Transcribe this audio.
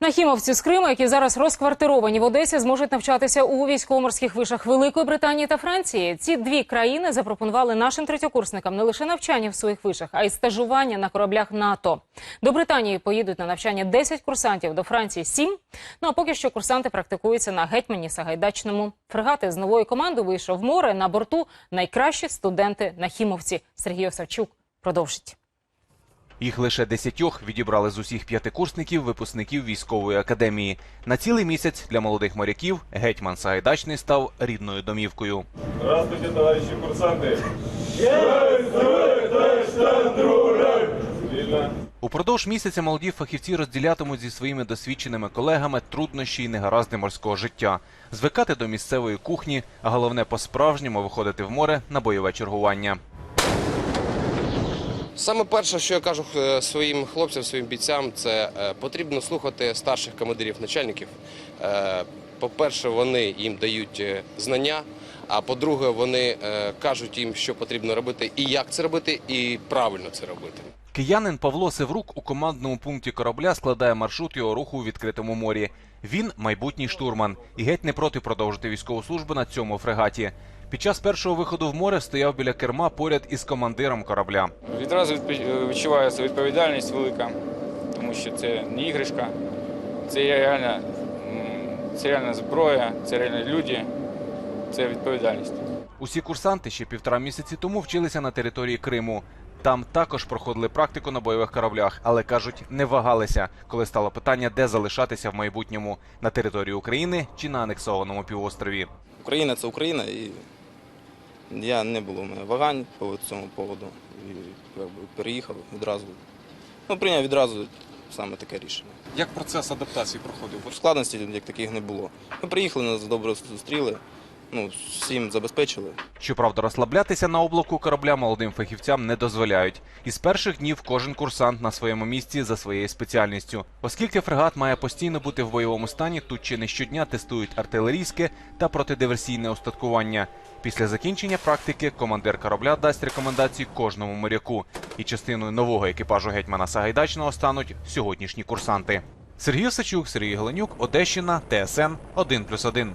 Нахімовці з Криму, які зараз розквартировані в Одесі, зможуть навчатися у військово-морських вишах Великої Британії та Франції. Ці дві країни запропонували нашим третьокурсникам не лише навчання в своїх вишах, а й стажування на кораблях НАТО. До Британії поїдуть на навчання 10 курсантів, до Франції 7. Ну а поки що курсанти практикуються на гетьмані Сагайдачному. Фрегати з нової команди вийшов в море на борту найкращі студенти нахімовці. Сергій Осавчук продовжить. Їх лише десятьох відібрали з усіх п'ятикурсників випускників військової академії. На цілий місяць для молодих моряків гетьман Сагайдачний став рідною домівкою. Здравствуйте, товарищи курсанты. Вільно. Упродовж місяця молоді фахівці розділятимуть зі своїми досвідченими колегами труднощі й негаразди морського життя, звикати до місцевої кухні, а головне по-справжньому виходити в море на бойове чергування. Саме перше, що я кажу е, своїм хлопцям, своїм бійцям, це е, потрібно слухати старших командирів начальників. Е, По-перше, вони їм дають знання. А по-друге, вони кажуть їм, що потрібно робити, і як це робити, і правильно це робити. Киянин Павло Севрук у командному пункті корабля складає маршрут його руху у відкритому морі. Він майбутній штурман і геть не проти продовжити військову службу на цьому фрегаті. Під час першого виходу в море стояв біля керма поряд із командиром корабля. Відразу відпі- відчувається відповідальність велика, тому що це не іграшка, це реальна, це реальна зброя, це реальні люди, це відповідальність. Усі курсанти ще півтора місяці тому вчилися на території Криму. Там також проходили практику на бойових кораблях, але кажуть, не вагалися, коли стало питання, де залишатися в майбутньому на території України чи на анексованому півострові. Україна це Україна, і я не було в мене вагань по цьому поводу. І якби, переїхав відразу. Ну, прийняв відразу саме таке рішення. Як процес адаптації проходив? Складності як таких не було. Ми приїхали, нас добре зустріли, ну, всім забезпечили. Щоправда, розслаблятися на облаку корабля молодим фахівцям не дозволяють. Із перших днів кожен курсант на своєму місці за своєю спеціальністю. Оскільки фрегат має постійно бути в бойовому стані, тут чи не щодня тестують артилерійське та протидиверсійне устаткування. Після закінчення практики командир корабля дасть рекомендації кожному моряку. І частиною нового екіпажу гетьмана Сагайдачного стануть сьогоднішні курсанти. Сергій Осачук, Сергій Голенюк, Одещина, ТСН 1+,1.